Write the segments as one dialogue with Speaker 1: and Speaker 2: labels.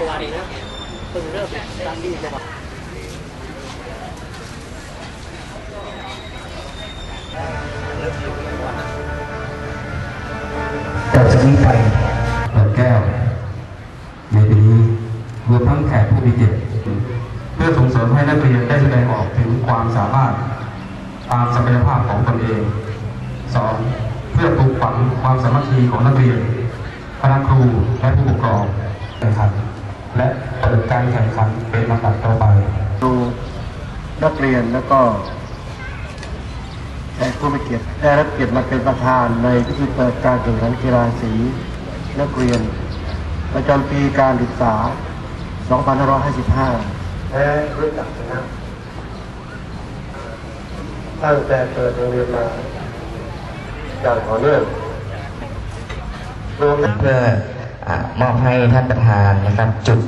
Speaker 1: ตัวเองนะเพิ่งเริ่มตั้งดีจังหวะ
Speaker 2: ต่อจากนี้ไปเปิดแก้วในปีนี้รวมทั้งแขกผู้มีเกียรติเพื่อส่งเสริมให้นักเรียนได้แสดงออกถึงความสามารถตามศักยภาพของตนเอง 2. เพื่อปลูกฝังความสามัคคีของนักเรียนคณะครูและผู้ปกครองแข่งขัน และเปิดการแข่งขันเป็นลำดับต่อไป
Speaker 3: ดูนักเรียนแล้วก็แขกผู้มีเกียรติได้รับเกียรติมาเป็นประธานในพิธีเปิดการแข่งขันกีฬาสีนักเรียน ประจำปีการศึกษา 2555
Speaker 4: และรู้จักนะตั้งแต่เปิดโรงเรียนมาอย่างต่อเนื่องรวมทั้ง
Speaker 5: เพื่ออา มอบให้ท่านประธานนะครับจุด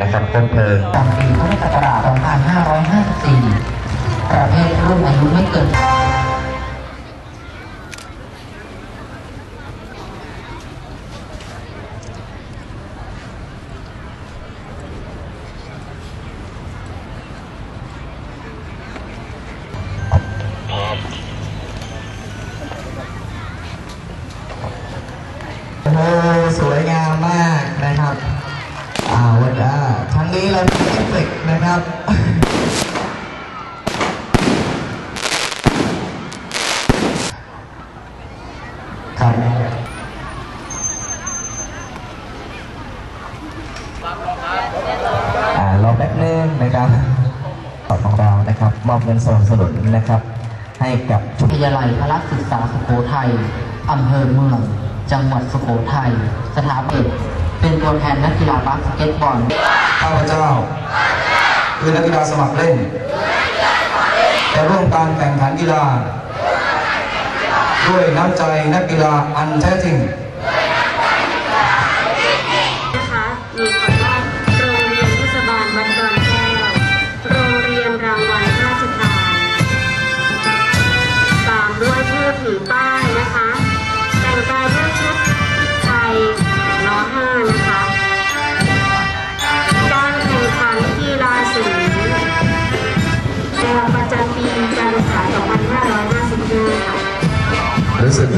Speaker 5: นะครับต้นเพลิง
Speaker 6: จากปีพุทธศักราช2554 ประเภทรุ่นอายุไม่เกิน
Speaker 5: โอ้โหสวยงามมากนะครับอ่าวันอ่าครั้งนี้เรามีเอฟเฟกต์นะครับ ครับอ่ารอแป๊บนึงนะครับต่อของเรานะครับ มอบ เงินสนับสนุนนะครับ ให้กับชุม
Speaker 6: วิทยาลัยพระศึกษาสุโขทัยอำเภอเมือง จังหวัดสุโขทัยสถาบันเป็นตัวแทนนักกีฬาบาสเกตบอล
Speaker 2: ข้าพเจ้าคือนักกีฬาสมัครเล่นจะร่วมการแข่งขันกีฬา ด้วยน้ำใจนักกีฬาอันแท้จริง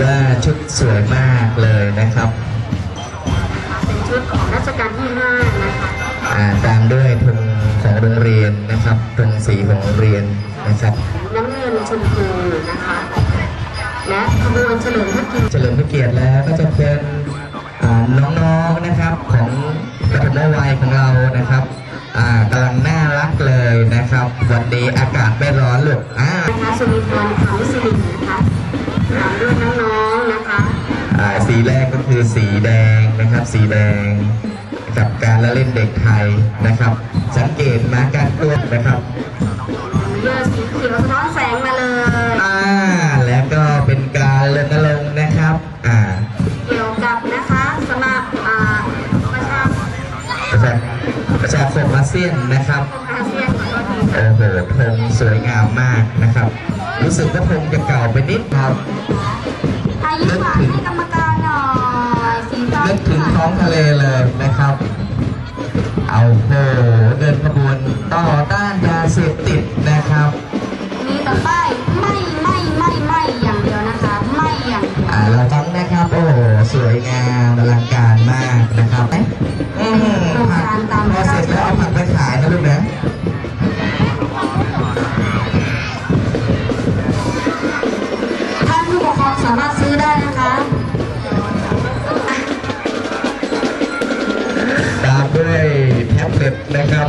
Speaker 7: ว่าชุดส
Speaker 5: วยมากเลยนะครับ
Speaker 7: เป็นชุดของรัชกาลที่5นะคะ
Speaker 5: อ่าตามด้วยธงของโรงเรียนนะครับธงสีของโรงเรียนนะครับ
Speaker 7: น้ำเงินชมพูนะคะ และขบวนเฉลิมพระเกียรติ
Speaker 5: เฉลิมพระเกียรติแล้วก็จะเป็นอ่าน้องๆนะครับของปฐมวัยของเรานะครับอ่ากำลังน่ารักเลยนะครับ วันนี้
Speaker 7: สี
Speaker 5: แรกก็คือสีแดงนะครับ สีแดงกับการละเล่นเด็กไทยนะครับ สังเกตมาการตัวนะครับ
Speaker 7: เลือดสีเขียวสะท้อนแสงมาเลย
Speaker 5: อ่าแล้วก็เป็นการรณรงค์นะครับอ่า
Speaker 7: เกี่ยวกับนะคะสมาอ่าประชาคม
Speaker 5: ประชาประชาคมอาเซียนนะครับ
Speaker 7: อาเซียนขอโทษที
Speaker 5: โอ้โหธงสวยงามมากนะครับ รู้สึกว่าธงจะเก่าไปนิดครับ
Speaker 7: อายุหวานให้กรรมการห น่อยสีส้ม
Speaker 5: นึกถึงท้องทะเลเลยนะครับ เอาโหเดินขบวนต่อต้านยาเสพติดนะครับ
Speaker 7: มีแต่ป้ายไม่ไม่ไม่ไม่อย่างเดียวนะคะ ไม่อย่างเดียว
Speaker 5: อ่าเราฟังนะครับ โอ้โหสวยงามอลังการมากนะครับเอ๊ะอืมผักพอเสร็จแล้วเอาผักไปขายนะลูกนะ
Speaker 7: ท่านผู้ปกครองสามารถซื้อได้นะคะ
Speaker 5: แท็บเล็ตนะครับ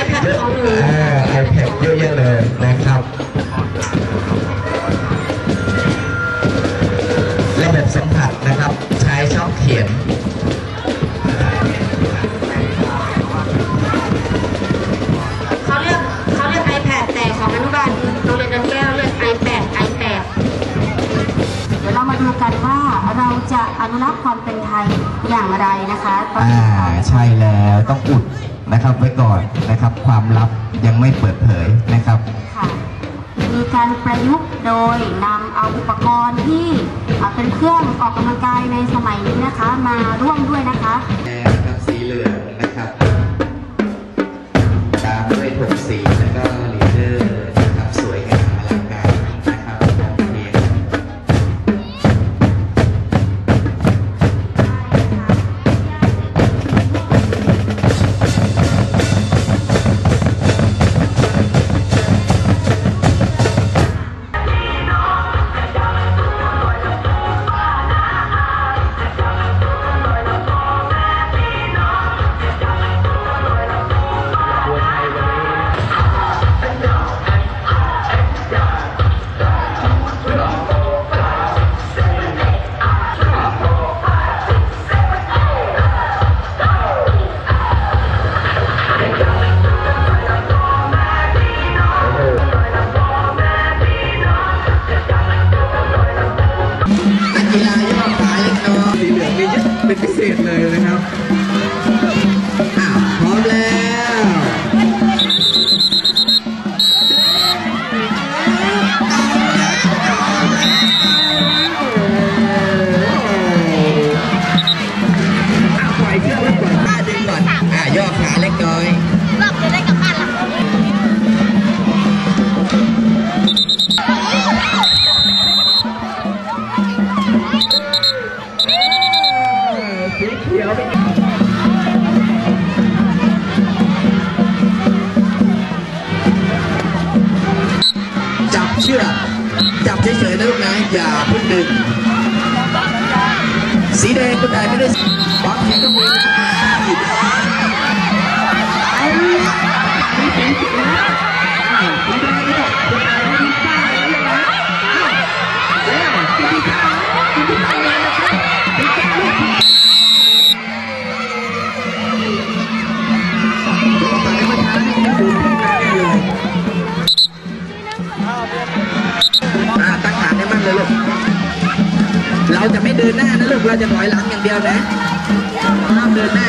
Speaker 7: iPad ของหนู
Speaker 5: อ่า iPad เยอะแยะเลยนะครับและแบบสัมผัสนะครับ ใช้ช่องเขียน
Speaker 7: เขาเรียกเขาเรียก iPad แต่ของอนุบาลโรงเรียนดันแก้วเรียก iPad iPad เดี๋ยวเรามาดูกันว่าเราจะอนุรักษ์ความเป็นไทย อย่างไรนะคะอ่า
Speaker 5: ใช่แล้วต้องอุดนะครับไว้ก่อนนะครับความลับยังไม่เปิดเผยนะครับ
Speaker 7: ค่ะมีการประยุกต์โดยนำเอาอุปกรณ์ที่เป็นเครื่องออกกำลังกายในสมัยนี้นะคะ มาร่วมด้วยนะคะ
Speaker 5: แดงนะครับสีเหลืองนะครับ ตามด้วยถกสีแล้วก็ See that? เราจะถอยหลังอย่างเดียวนะห้ามเดินหน้า